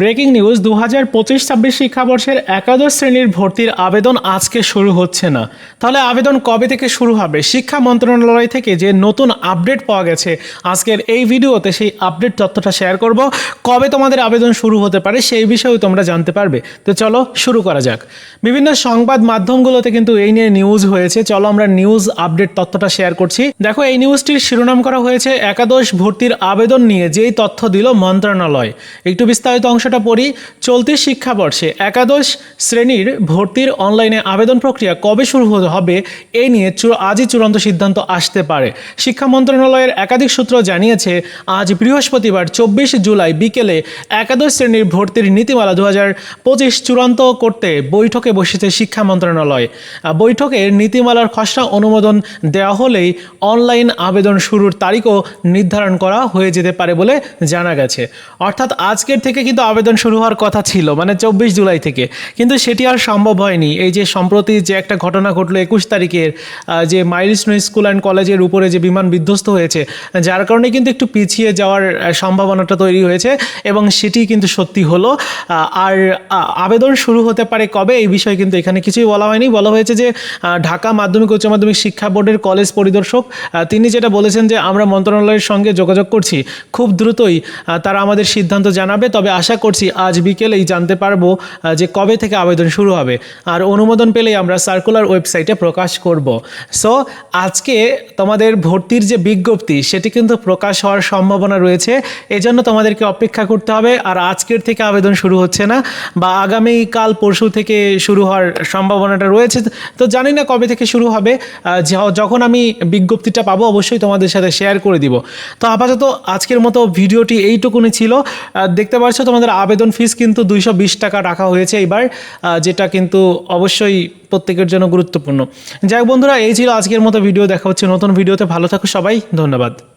Breaking news দু হাজার পঁচিশ ছাব্বিশ শিক্ষাবর্ষের একাদশ শ্রেণির ভর্তির আবেদন আজকে শুরু হচ্ছে না। তাহলে আবেদন কবে থেকে শুরু হবে? শিক্ষা মন্ত্রণালয় থেকে যে নতুন আপডেট পাওয়া গেছে, আজকের এই ভিডিওতে সেই আপডেট তথ্যটা শেয়ার করব। কবে তোমাদের আবেদন শুরু হতে পারে সেই বিষয়েও তোমরা জানতে পারবে। তো চলো শুরু করা যাক। বিভিন্ন সংবাদ মাধ্যমগুলোতে কিন্তু এই নিয়ে নিউজ হয়েছে। চলো আমরা নিউজ আপডেট তথ্যটা শেয়ার করছি। দেখো, এই নিউজটির শিরোনাম করা হয়েছে, একাদশ ভর্তির আবেদন নিয়ে যেই তথ্য দিল মন্ত্রণালয়। একটু বিস্তারিত অংশটা পড়ি, চলতি শিক্ষাবর্ষে একাদশ শ্রেণির ভর্তির অনলাইনে আবেদন প্রক্রিয়া কবে শুরু হবে এই নিয়ে আজই চূড়ান্ত সিদ্ধান্ত আসতে পারে। শিক্ষা মন্ত্রণালয়ের একাধিক সূত্র জানিয়েছে, আজ বৃহস্পতিবার চব্বিশ জুলাই বিকেলে একাদশ শ্রেণির ভর্তির নীতিমালা দু হাজার পঁচিশ চূড়ান্ত করতে বৈঠকে বসেছে শিক্ষা মন্ত্রণালয়। বৈঠকে নীতিমালার খসড়া অনুমোদন দেওয়া হলেই অনলাইন আবেদন শুরুর তারিখও নির্ধারণ করা হয়ে যেতে পারে বলে জানা গেছে। অর্থাৎ আজকের থেকে কিন্তু আবেদন শুরু হওয়ার কথা ছিল মানে চব্বিশ জুলাই থেকে। কিন্তু সেটি আর সম্ভব হয়নি। এই যে সম্প্রতি যে একটা ঘটনা ঘটলো একুশ তারিখের যে মাইলস্টোন স্কুল অ্যান্ড কলেজের উপরে যে বিমান বিধ্বস্ত হয়েছে, যার কারণে কিন্তু একটু পিছিয়ে যাওয়ার সম্ভাবনাটা তৈরি হয়েছে এবং সেটি কিন্তু সত্যি হলো। আর আবেদন শুরু হতে পারে কবে এই বিষয়ে কিন্তু এখানে কিছুই বলা হয়নি। বলা হয়েছে যে ঢাকা মাধ্যমিক উচ্চ মাধ্যমিক শিক্ষা বোর্ডের কলেজ পরিদর্শক তিনি যেটা বলেছেন যে, আমরা মন্ত্রণালয়ের সঙ্গে যোগাযোগ করছি। খুব দ্রুতই তারা আমাদের সিদ্ধান্ত জানাবে, তবে আশা করছি আজ বিকেলেই জানতে পারব যে কবে থেকে আবেদন শুরু হবে। আর অনুমোদন পেলেই আমরা সার্কুলার ওয়েবসাইটে প্রকাশ করব। সো আজকে তোমাদের ভর্তির যে বিজ্ঞপ্তি, সেটি কিন্তু প্রকাশ হওয়ার সম্ভাবনা রয়েছে। এজন্য তোমাদেরকে অপেক্ষা করতে হবে, আর আজকের থেকে আবেদন শুরু হচ্ছে না, বা আগামী কাল পরশু থেকে শুরু হওয়ার সম্ভাবনাটা রয়েছে। তো জানি না কবে থেকে শুরু হবে যখন আমি বিজ্ঞপ্তিটা পাবো, অবশ্যই তোমাদের সাথে শেয়ার করে দিব। তো আপাতত আজকের মতো ভিডিওটি এইটুকুনি ছিল। দেখতে পাচ্ছ তোমাদের আবেদন ফিস কিন্তু দুইশো বিশ টাকা রাখা হয়েছে এবার যেটা কিন্তু অবশ্যই প্রত্যেকের জন্য গুরুত্বপূর্ণ। যাই বন্ধুরা, এই ছিল আজকের মতো ভিডিও, দেখা হচ্ছে নতুন ভিডিওতে। ভালো থাকো সবাই, ধন্যবাদ।